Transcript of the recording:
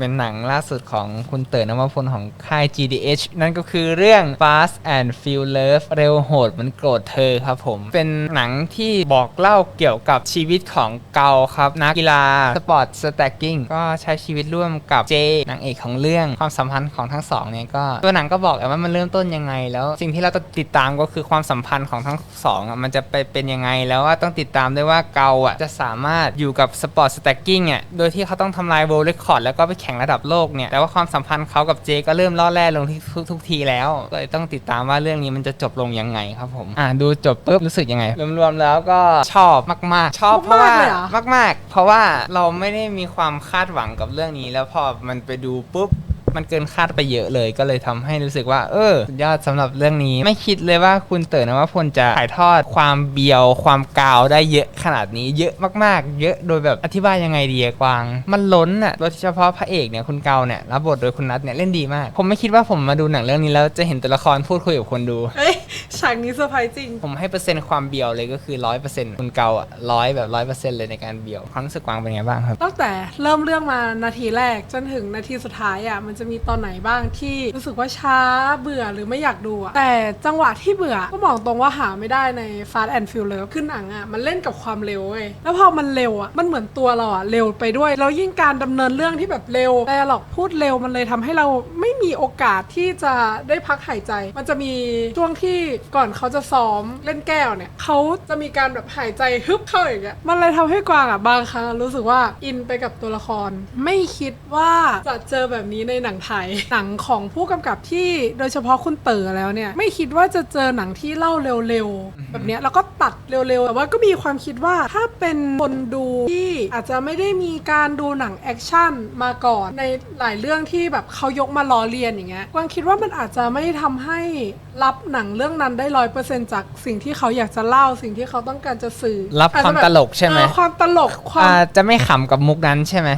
เป็นหนังล่าสุดของคุณเต๋อนวพลของค่าย GDH นั่นก็คือเรื่อง Fast and Furious เร็วโหดมันโกรธเธอครับผม เป็นหนังที่บอกเล่าเกี่ยวกับชีวิตของเกาครับ นักกีฬาสปอร์ตสแต็กกิ้งก็ใช้ชีวิตร่วมกับเจนางเอกของเรื่องความสัมพันธ์ของทั้งสองเนี่ยก็ตัวหนังก็บอกแหละว่ามันเริ่มต้นยังไง แล้วสิ่งที่เราต้องติดตามก็คือความสัมพันธ์ของทั้งสองอะมันจะไปเป็นยังไงแล้วว่าต้องติดตามด้วยว่าเกาอะจะสามารถอยู่กับสปอร์ตสแต็กกิ้งอะโดยที่เขาต้องทำลายโวลเลคคอร์ดแล้วก็ไปแข่งระดับโลกเนี่ยแต่ว่าความสัมพันธ์เขากับเจก็เริ่มล่อแร่ลงที่ทุกทุกทีแล้วเลยต้องติดตามว่าเรื่องนี้มันจะจบลงยังไงครับผมอ่าดูจบปุ๊บรู้สึกยังไง รวมๆแล้วก็ชอบมากๆ ชอบเพราะว่ามากๆเลยเหรอมากๆเพราะว่าเราไม่ได้มีความคาดหวังกับเรื่องนี้ แล้วพอมันไปดูปุ๊บ มันเกินคาดไปเยอะเลยก็เลยทำให้รู้สึกว่า เออสุดยอดสำหรับเรื่องนี้ ไม่คิดเลยว่าคุณเต๋อนวพลจะถ่ายทอดความเบียว ความกาวได้เยอะขนาดนี้เยอะมากๆ เยอะโดยแบบอธิบายยังไงดีกวาง มันล้นอะโดยเฉพาะพระเอกเนี่ยคุณเกาเนี่ยรับบทโดยคุณนัทเนี่ยเล่นดีมาก ผมไม่คิดว่าผมมาดูหนังเรื่องนี้แล้วจะเห็นตัวละครพูดคุยกับคนดู ฉากนี้เซอร์ไพรส์จริง ผมให้เปอร์เซ็นต์ความเบียวเลยก็คือร้อยเปอร์เซ็นต์คุณเกาอะร้อยแบบร้อยเปอร์เซ็นต์เลยในการเบียวความรู้สึกกวางเป็นไงบ้างครับ ตั้งแต่เริ่มเรื่องมานาทีแรกจนถึงนาทีสุดท้ายอะมันจะมีตอนไหนบ้างที่รู้สึกว่าช้าเบื่อหรือไม่อยากดูอะแต่จังหวะที่เบื่อก็บอกตรงว่าหาไม่ได้ใน Fast and Furious ขึ้นหนังอะมันเล่นกับความเร็วเว้ยแล้วพอมันเร็วอะมันเหมือนตัวเราอะเร็วไปด้วยแล้วยิ่งการดำเนินเรื่องที่แบบเร็วแต่หรอกพูดเร็วมันเลยทำให้เราไม่มีโอกาสที่จะได้พักหายใจ มันจะมีช่วงที่ก่อนเขาจะซ้อมเล่นแก้วเนี่ยเขาจะมีการแบบหายใจฮึบเข้าอย่างเงี้ยมันเลยทำให้กวางอะบางครั้งรู้สึกว่าอินไปกับตัวละคร ไม่คิดว่าจะเจอแบบนี้ในหนังไทยหนังของผู้กำกับที่โดยเฉพาะคุณเต๋อแล้วเนี่ยไม่คิดว่าจะเจอหนังที่เล่าเร็วๆแบบเนี้ยแล้วก็ตัดเร็วๆแต่ว่าก็มีความคิดว่าถ้าเป็นคนดูที่อาจจะไม่ได้มีการดูหนังแอคชั่นมาก่อนในหลายเรื่องที่แบบเขายกมาล้อเลียนอย่างเงี้ยกวางคิดว่ามันอาจจะไม่ทำให้รับหนังเรื่องนั้นได้ร้อยเปอร์เซ็นจากสิ่งที่เขาอยากจะเล่าสิ่งที่เขาต้องการจะสื่อรับอจความจะแบบตลกใช่ไหมเออความตลกความอ่าจะไม่ขำกับมุกนั้นใช่ไหม